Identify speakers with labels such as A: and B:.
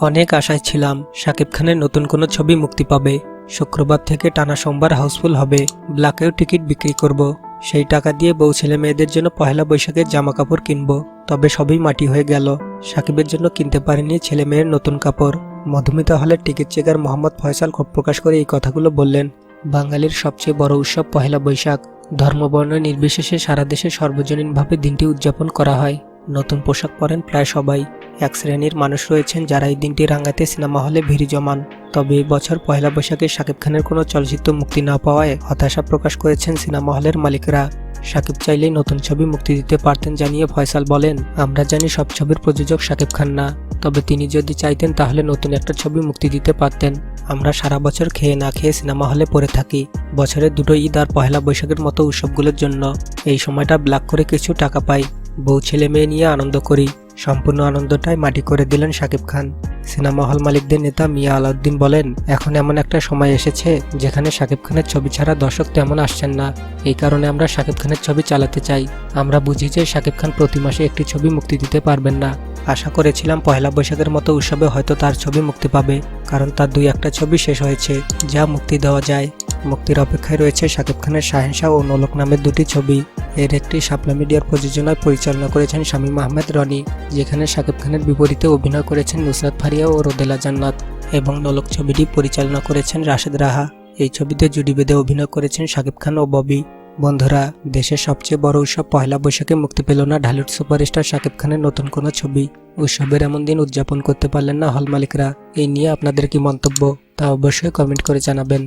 A: অনেক আশায় ছিলাম শাকিব খানের নতুন কোনো ছবি মুক্তি পাবে। শুক্রবার থেকে টানা সোমবার হাউসফুল হবে। ব্ল্যাকেও টিকিট বিক্রি করব। সেই টাকা দিয়ে বউ ছেলে মেয়েদের জন্য পহেলা বৈশাখের জামা কাপড় কিনবো। তবে সবই মাটি হয়ে গেল। সাকিবের জন্য কিনতে পারেনি ছেলে মেয়ের নতুন কাপড়। মধুমিতা হলের টিকিট চেকার মোহাম্মদ ফয়সাল ক্ষোভ প্রকাশ করে এই কথাগুলো বললেন। বাঙালির সবচেয়ে বড় উৎসব পহেলা বৈশাখ। ধর্মবর্ণ নির্বিশেষে সারা দেশে সর্বজনীনভাবে দিনটি উদযাপন করা হয়। নতুন পোশাক পরেন প্রায় সবাই। এক শ্রেণির মানুষ রয়েছেন যারা এই দিনটি রাঙাতে সিনেমা হলে ভিড় জমান। তবে এই বছর পয়লা বৈশাখে শাকিব খানের কোনো চলচ্চিত্র মুক্তি না পাওয়ায় হতাশা প্রকাশ করেছেন সিনেমা হলের মালিকরা। শাকিব চাইলেই নতুন ছবি মুক্তি দিতে পারতেন জানিয়ে ফয়সাল বলেন, আমরা জানি সব ছবির প্রযোজক শাকিব খান না। তবে তিনি যদি চাইতেন তাহলে নতুন একটা ছবি মুক্তি দিতে পারতেন। আমরা সারা বছর খেয়ে না খেয়ে সিনেমা হলে পড়ে থাকি। বছরের দুটো ঈদ আর পহেলা বৈশাখের মতো উৎসবগুলোর জন্য। এই সময়টা ব্ল্যাক করে কিছু টাকা পাই। বউ, ছেলে, মেয়ে নিয়ে আনন্দ করি। সম্পূর্ণ আনন্দটাই মাটি করে দিলেন শাকিব খান। সিনেমা হল মালিকদের নেতা মিয়া আলাউদ্দিন বলেন, এখন এমন একটা সময় এসেছে যেখানে শাকিব খানের ছবি ছাড়া দর্শক তেমন আসছেন না। এই কারণে আমরা শাকিব খানের ছবি চালাতে চাই। আমরা বুঝি যে শাকিব খান প্রতি মাসে একটি ছবি মুক্তি দিতে পারবেন না। আশা করেছিলাম পয়লা বৈশাখের মতো উৎসবে হয়তো তার ছবি মুক্তি পাবে, কারণ তার দুই একটা ছবি শেষ হয়েছে, যা মুক্তি দেওয়া যায়। মুক্তির অপেক্ষায় রয়েছে শাকিব খানের শাহেনশাহ ও নোলক নামের দুটি ছবি। এর একটি শাপলা মিডিয়ার প্রযোজনায় পরিচালনা করেছেন শামীম আহমেদ রনি, যেখানে শাকিব খানের বিপরীতে অভিনয় করেছেন নুসরাত ফারিয়া ও রোদেলা জান্নাত এবং নোলক ছবিটি পরিচালনা করেছেন রাশেদ রাহা। এই ছবিতে জুটি বেঁধে অভিনয় করেছেন শাকিব খান ও ববি। বন্ধুরা, দেশের সবচেয়ে বড় উৎসব পয়লা বৈশাখে মুক্তি পেল না ঢালিউড সুপারস্টার শাকিব খানের নতুন কোনো ছবি। উৎসবের এমন দিন উদযাপন করতে পারলেন না হল মালিকরা। এই নিয়ে আপনাদের কি মন্তব্য তা অবশ্যই কমেন্ট করে জানাবেন।